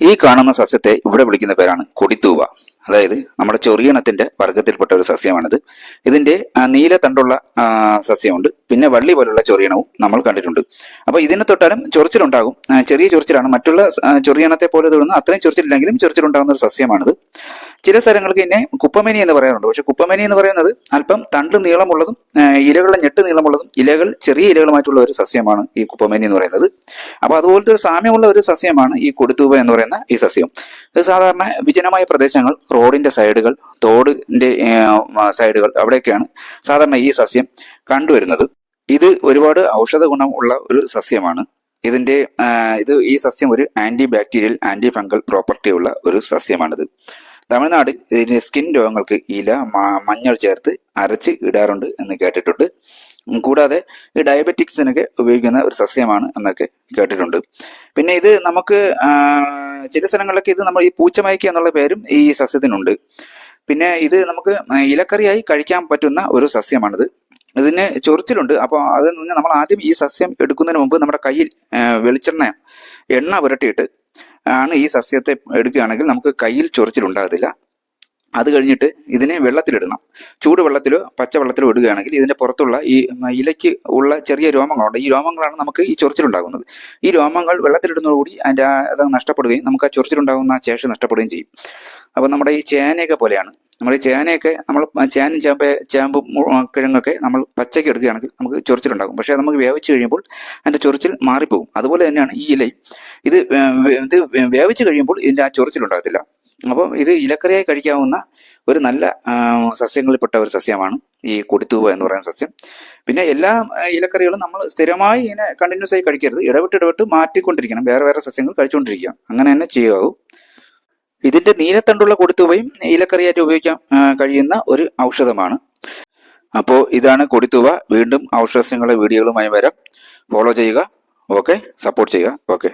ഈ കാണുന്ന സസ്യത്തെ ഇവിടെ വിളിക്കുന്ന പേരാണ് കൊടിത്തൂവ. അതായത് നമ്മുടെ ചൊറിയണത്തിന്റെ വർഗത്തിൽപ്പെട്ട ഒരു സസ്യമാണിത്. ഇതിന്റെ നീല തണ്ടുള്ള സസ്യമുണ്ട്. പിന്നെ വള്ളി പോലുള്ള ചൊറിയണവും നമ്മൾ കണ്ടിട്ടുണ്ട്. അപ്പൊ ഇതിനെ തൊട്ടാലും ചൊറിച്ചിലുണ്ടാകും. ചെറിയ ചൊറിച്ചിലാണ്. മറ്റുള്ള ചൊറിയണത്തെ പോലെ തൊടുന്ന അത്രയും ചൊറിച്ചിലില്ലെങ്കിലും ചൊറിച്ചിലുണ്ടാകുന്ന ഒരു സസ്യമാണിത്. ചില സ്ഥലങ്ങൾക്ക് ഇതിനെ കുപ്പമേനി എന്ന് പറയാറുണ്ട്. പക്ഷെ കുപ്പമേനി എന്ന് പറയുന്നത് അല്പം തണ്ട് നീളമുള്ളതും ഇലകളുടെ ഞെട്ട് നീളമുള്ളതും ഇലകൾ ചെറിയ ഇലകളുമായിട്ടുള്ള ഒരു സസ്യമാണ് ഈ കുപ്പമേനി എന്ന് പറയുന്നത്. അപ്പൊ അതുപോലത്തെ ഒരു സാമ്യമുള്ള ഒരു സസ്യമാണ് ഈ കൊടുത്തൂവ എന്ന് പറയുന്ന ഈ സസ്യം. ഇത് സാധാരണ വിജനമായ പ്രദേശങ്ങൾ റോഡിന്റെ സൈഡുകൾ തോടിന്റെ സൈഡുകൾ അവിടെയൊക്കെയാണ് സാധാരണ ഈ സസ്യം കണ്ടുവരുന്നത്. ഇത് ഒരുപാട് ഔഷധ ഗുണം ഉള്ള ഒരു സസ്യമാണ്. ഇതിന്റെ ഇത് ഈ സസ്യം ഒരു anti bacterial anti fungal property ഉള്ള ഒരു സസ്യമാണിത്. തമിഴ്നാട്ടിൽ ഇതിന്റെ സ്കിൻ രോഗങ്ങൾക്ക് ഇല മഞ്ഞൾ ചേർത്ത് അരച്ച് ഇടാറുണ്ട് എന്ന് കേട്ടിട്ടുണ്ട്. കൂടാതെ ഈ ഡയബറ്റിക്സിനൊക്കെ ഉപയോഗിക്കുന്ന ഒരു സസ്യമാണ് എന്നൊക്കെ കേട്ടിട്ടുണ്ട്. പിന്നെ ഇത് നമുക്ക് ചില സ്ഥലങ്ങളിലൊക്കെ ഇത് നമ്മൾ ഈ പൂച്ചമയക്ക എന്നുള്ള പേരും ഈ സസ്യത്തിനുണ്ട്. പിന്നെ ഇത് നമുക്ക് ഇലക്കറിയായി കഴിക്കാൻ പറ്റുന്ന ഒരു സസ്യമാണിത്. ഇതിന് ചൊറിച്ചിലുണ്ട്. അപ്പോൾ അത് നമ്മൾ ആദ്യം ഈ സസ്യം എടുക്കുന്നതിന് മുമ്പ് നമ്മുടെ കയ്യിൽ വെളിച്ചെണ്ണ എണ്ണ പുരട്ടിയിട്ട് ആണ് ഈ സസ്യത്തെ എടുക്കുകയാണെങ്കിൽ നമുക്ക് കയ്യിൽ ചൊറിച്ചിലുണ്ടാകത്തില്ല. അത് കഴിഞ്ഞിട്ട് ഇതിനെ വെള്ളത്തിലിടണം. ചൂട് വെള്ളത്തിലോ പച്ചവെള്ളത്തിലോ ഇടുകയാണെങ്കിൽ ഇതിന്റെ പുറത്തുള്ള ഈ ഇലയ്ക്ക് ഉള്ള ചെറിയ രോമങ്ങളുണ്ട്. ഈ രോമങ്ങളാണ് നമുക്ക് ഈ ചൊറിച്ചിലുണ്ടാകുന്നത്. ഈ രോമങ്ങൾ വെള്ളത്തിലിടുന്നതോടുകൂടി അതിന്റെ ആ അത് നഷ്ടപ്പെടുകയും നമുക്ക് ആ ചൊറിച്ചിലുണ്ടാകുന്ന ആ ശേഷി നഷ്ടപ്പെടുകയും ചെയ്യും. അപ്പോൾ നമ്മുടെ ഈ ചേനയൊക്കെ പോലെയാണ്. നമ്മൾ ഈ ചേനയൊക്കെ നമ്മൾ ചേനും ചേമ്പ് ചേമ്പും കിഴങ്ങൊക്കെ നമ്മൾ പച്ചയ്ക്ക് എടുക്കുകയാണെങ്കിൽ നമുക്ക് ചൊറിച്ചിലുണ്ടാകും. പക്ഷേ നമുക്ക് വേവിച്ച് കഴിയുമ്പോൾ അതിന്റെ ചൊറിച്ചിൽ മാറിപ്പോകും. അതുപോലെ തന്നെയാണ് ഈ ഇലയും. ഇത് ഇത് വേവിച്ച് കഴിയുമ്പോൾ ഇതിന്റെ ആ ചൊറിച്ചിലുണ്ടാകത്തില്ല. അപ്പോൾ ഇത് ഇലക്കറിയായി കഴിക്കാവുന്ന ഒരു നല്ല സസ്യങ്ങളിൽപ്പെട്ട ഒരു സസ്യമാണ് ഈ കൊടിത്തൂവ എന്ന് പറയുന്ന സസ്യം. പിന്നെ എല്ലാ ഇലക്കറികളും നമ്മൾ സ്ഥിരമായി ഇങ്ങനെ കണ്ടിന്യൂസ് ആയി കഴിക്കരുത്. ഇടവിട്ട് ഇടവിട്ട് മാറ്റിക്കൊണ്ടിരിക്കണം. വേറെ വേറെ സസ്യങ്ങൾ കഴിച്ചുകൊണ്ടിരിക്കുക. അങ്ങനെ തന്നെ ചെയ്യാവൂ. ഇതിന്റെ നീലത്തണ്ടുള്ള കൊടുത്തുവയും ഇലക്കറിയായിട്ട് ഉപയോഗിക്കാൻ കഴിയുന്ന ഒരു ഔഷധമാണ്. അപ്പോൾ ഇതാണ് കൊടിത്തൂവ. വീണ്ടും ഔഷധങ്ങളുടെ വീഡിയോകളുമായി വരാം. ഫോളോ ചെയ്യുക. ഓക്കെ സപ്പോർട്ട് ചെയ്യുക. ഓക്കെ